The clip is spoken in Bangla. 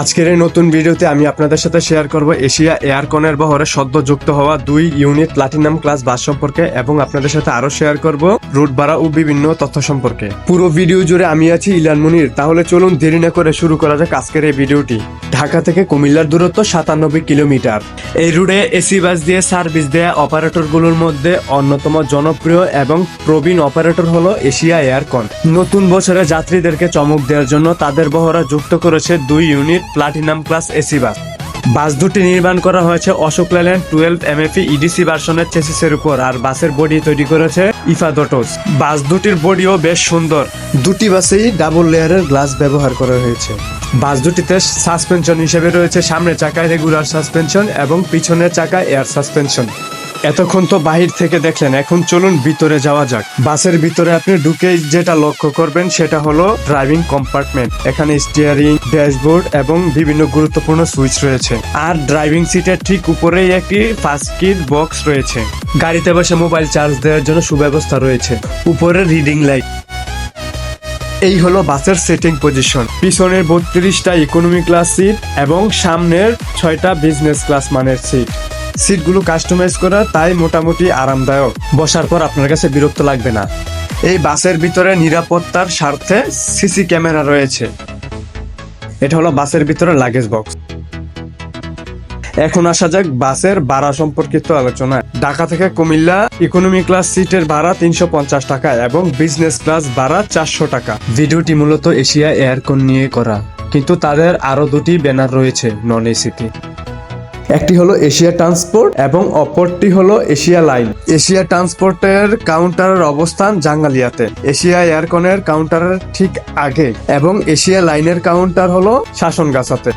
আজকের এই নতুন ভিডিওতে আমি আপনাদের সাথে শেয়ার করব এশিয়া এয়ারকনের বহরে সদ্য যুক্ত হওয়া দুই ইউনিট প্লাটিনাম ক্লাস বাস সম্পর্কে এবং আপনাদের সাথে আরও শেয়ার করব রুট ভাড়া ও বিভিন্ন তথ্য সম্পর্কে। পুরো ভিডিও জুড়ে আমি আছি ইলান মুনির। তাহলে চলুন দেরি না করে শুরু করা যাক আজকের এই ভিডিওটি ঢাকা থেকে কুমিল্লার দূরত্ব সাতানব্বই কিলোমিটার। এই রুটে এসি বাস দিয়ে সার্ভিস দেয়া অপারেটরগুলোর মধ্যে অন্যতম জনপ্রিয় এবং প্রবীণ অপারেটর হলো এশিয়া এয়ারকন নতুন বছরে যাত্রীদেরকে চমক দেওয়ার জন্য তাদের বহরা যুক্ত করেছে দুই unit platinum class AC bus bus দুটি নির্মাণ করা হয়েছে Ashok Leyland twelve M F EDC ভার্সনের চেসিসের উপর আর বাসের বডি তৈরি করেছে ইফাদোটোস বাস দুটির বডিও বেশ সুন্দর। দুটি বাসেই ডাবল লেয়ারের গ্লাস ব্যবহার করা হয়েছে। বাস দুটিতে সাসপেনশন হিসেবে রয়েছে সামনের চাকায় রেগুলার সাসপেনশন এবং পিছনের চাকায় এয়ার সাসপেনশন। এতক্ষণ তো বাহির থেকে দেখলেন, এখন চলুন ভিতরে যাওয়া যাক। বাসের ভিতরে আপনি ঢুকে যেটা লক্ষ্য করবেন সেটা হলো ড্রাইভিং কম্পার্টমেন্ট। এখানে স্টিয়ারিং ড্যাশবোর্ড এবং বিভিন্ন গুরুত্বপূর্ণ সুইচ রয়েছে। আর ড্রাইভিং সিটের ঠিক উপরেই একটি ফাস্ট কিট বক্স রয়েছে। গাড়িতে বসে মোবাইল চার্জ দেওয়ার জন্য সুব্যবস্থা রয়েছে। উপরে রিডিং লাইট এই হলো বাসের সেটিং পজিশন পিছনের বত্রিশটা ইকোনমি ক্লাস সিট এবং সামনের ছয়টা বিজনেস ক্লাস মানের সিট সিটগুলো কাস্টমাইজ করা, তাই মোটামুটি আরামদায়ক। বসার পর আপনার কাছে বিরক্ত লাগবে না। এই বাসের ভিতরে নিরাপত্তার স্বার্থে সিসি ক্যামেরা রয়েছে। এটা হলো বাসের ভিতরে লাগেজ বক্স এখন আসা যাক বাসের ভাড়া সম্পর্কিত আলোচনা ঢাকা থেকে কুমিল্লা ইকোনমি ক্লাস সিটের ভাড়া তিনশো পঞ্চাশ টাকা এবং বিজনেস ক্লাস ভাড়া চারশো টাকা। ভিডিওটি মূলত এশিয়া এয়ারকন নিয়ে করা। কিন্তু তাদের আরও দুটি ব্যানার রয়েছে নন এসিতে একটি হলো এশিয়া ট্রান্সপোর্ট এবং অপরটি হলো এশিয়া লাইন। এশিয়া ট্রান্সপোর্টের কাউন্টারের অবস্থান জাঙ্গালিয়াতে। এশিয়া এয়ারকনের কাউন্টারের ঠিক আগে এবং এশিয়া লাইনের কাউন্টার হলো শাসনগাছাতে।